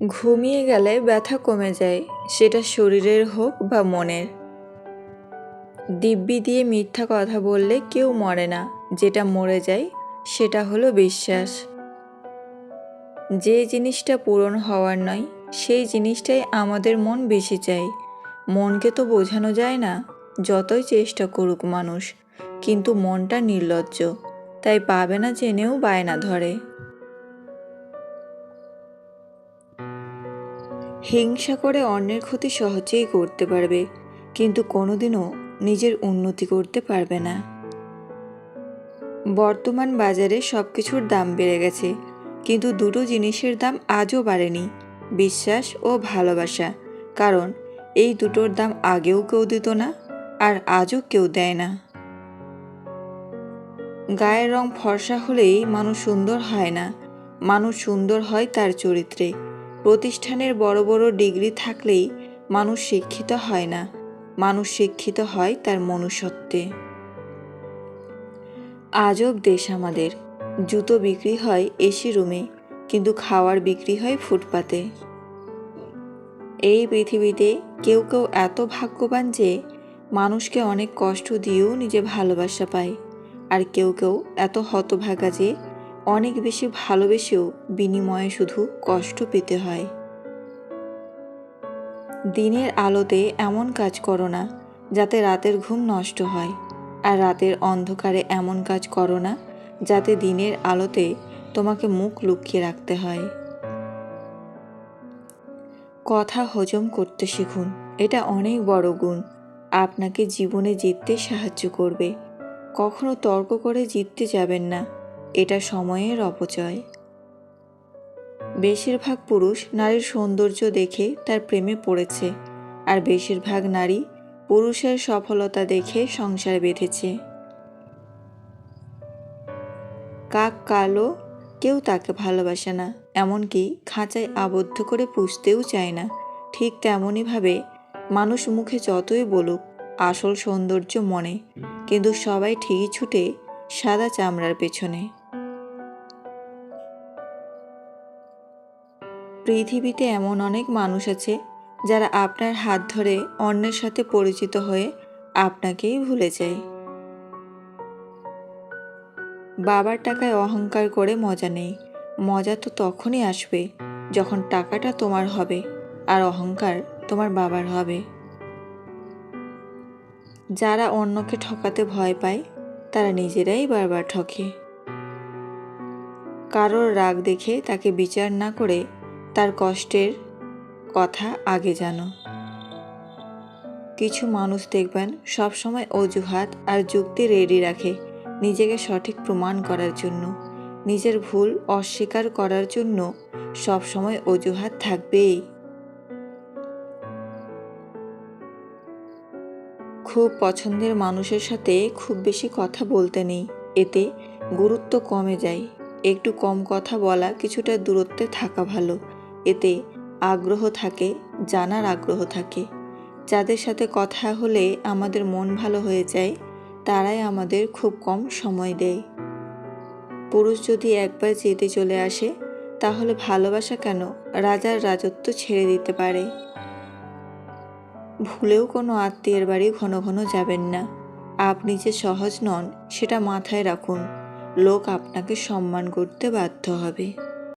ঘুমিয়ে গেলে ব্যথা কমে যায়, সেটা শরীরের হোক বা মনের। দিব্যি দিয়ে মিথ্যা কথা বললে কেউ মরে না, যেটা মরে যায়, সেটা হলো বিশ্বাস। যে জিনিসটা পূরণ হওয়ার নয়, সেই জিনিসটাই আমাদের মন বেশি চাই মনকে তো বোঝানো যায় না, যতই চেষ্টা করুক মানুষ, কিন্তু মনটা নির্লজ্জ, তাই পাবে না জেনেও বায়না ধরে। হিংসা করে অন্যের ক্ষতি সহজেই করতে পারবে, কিন্তু কোনোদিনও নিজের উন্নতি করতে পারবে না। বর্তমান বাজারে সব কিছুর দাম বেড়ে গেছে, কিন্তু দুটো জিনিসের দাম আজও বাড়েনি, বিশ্বাস ও ভালোবাসা। কারণ এই দুটোর দাম আগেও কেউ দিত না, আর আজও কেউ দেয় না। গায়ের রং ফর্সা হলেই মানুষ সুন্দর হয় না, মানুষ সুন্দর হয় তার চরিত্রে। প্রতিষ্ঠানের বড় বড় ডিগ্রি থাকলেই মানুষ শিক্ষিত হয় না। মানুষ শিক্ষিত হয় তার মনুষ্যত্বে। আজব দেশ আমাদের। জুতো বিক্রি হয় এসি রুমে, কিন্তু খাওয়ার বিক্রি হয় ফুটপাতে। এই পৃথিবীতে কেউ কেউ এত ভাগ্যবান যে মানুষকে অনেক কষ্ট দিয়েও নিজে ভালোবাসা পায়, আর কেউ কেউ এত হতভাগা যে অনেক বেশি ভালোবেসেও বিনিময়ে শুধু কষ্ট পেতে হয়। দিনের আলোতে এমন কাজ করো না, যাতে রাতের ঘুম নষ্ট হয়, আর রাতের অন্ধকারে এমন কাজ করো না, যাতে দিনের আলোতে তোমাকে মুখ লুকিয়ে রাখতে হয়। কথা হজম করতে শিখুন, এটা অনেক বড় গুণ। আপনাকে জীবনে জিততে সাহায্য করবে। কখনো তর্ক করে জিততে যাবেন না। এটা সময়ের অপচয়। বেশিরভাগ পুরুষ নারীর সৌন্দর্য দেখে তার প্রেমে পড়েছে আর বেশিরভাগ নারী পুরুষের সফলতা দেখে সংসার বেঁধেছে। কাক কালো কেউ তাকে ভালোবাসে না, এমনকি খাঁচায় আবদ্ধ করে পুষতেও চায় না। ঠিক তেমনইভাবে মানুষ মুখে যতই বলুক, আসল সৌন্দর্য মনে, কিন্তু সবাই ঠিকই ছুটে সাদা চামড়ার পেছনে। পৃথিবীতে এমন অনেক মানুষ আছে যারা আপনার হাত ধরে অন্যের সাথে পরিচিত হয়ে আপনাকেই ভুলে যায়। বাবার টাকায় অহংকার করে মজা নেই। মজা তো তখনই আসবে যখন টাকাটা তোমার হবে আর অহংকার তোমার বাবার হবে। যারা অন্যকে ঠকাতে ভয় পায়, তারা নিজেরাই বারবার ঠকে। কারোর রাগ দেখে তাকে বিচার না করে তার কষ্টের কথা আগে জানো। কিছু মানুষ দেখবেন সবসময় অজুহাত আর যুক্তি রেডি রাখে নিজেকে সঠিক প্রমাণ করার জন্য। নিজের ভুল অস্বীকার করার জন্য সবসময় অজুহাত থাকবেই। খুব পছন্দের মানুষের সাথে খুব বেশি কথা বলতে নেই, এতে গুরুত্ব কমে যায়। একটু কম কথা বলা কিছুটা দূরত্বে থাকা ভালো। এতে আগ্রহ থাকে, জানার আগ্রহ থাকে। যাদের সাথে কথা হলে আমাদের মন ভালো হয়ে যায়, তারাই আমাদের খুব কম সময় দেয়। পুরুষ যদি একবার যেতে চলে আসে, তাহলে ভালোবাসা কেন রাজার রাজত্ব ছেড়ে দিতে পারে? ভুলেও কোনো আত্মীয়ের বাড়ি ঘন ঘন যাবেন না। আপনি যে সহজ নন, সেটা মাথায় রাখুন। লোক আপনাকে সম্মান করতে বাধ্য হবে।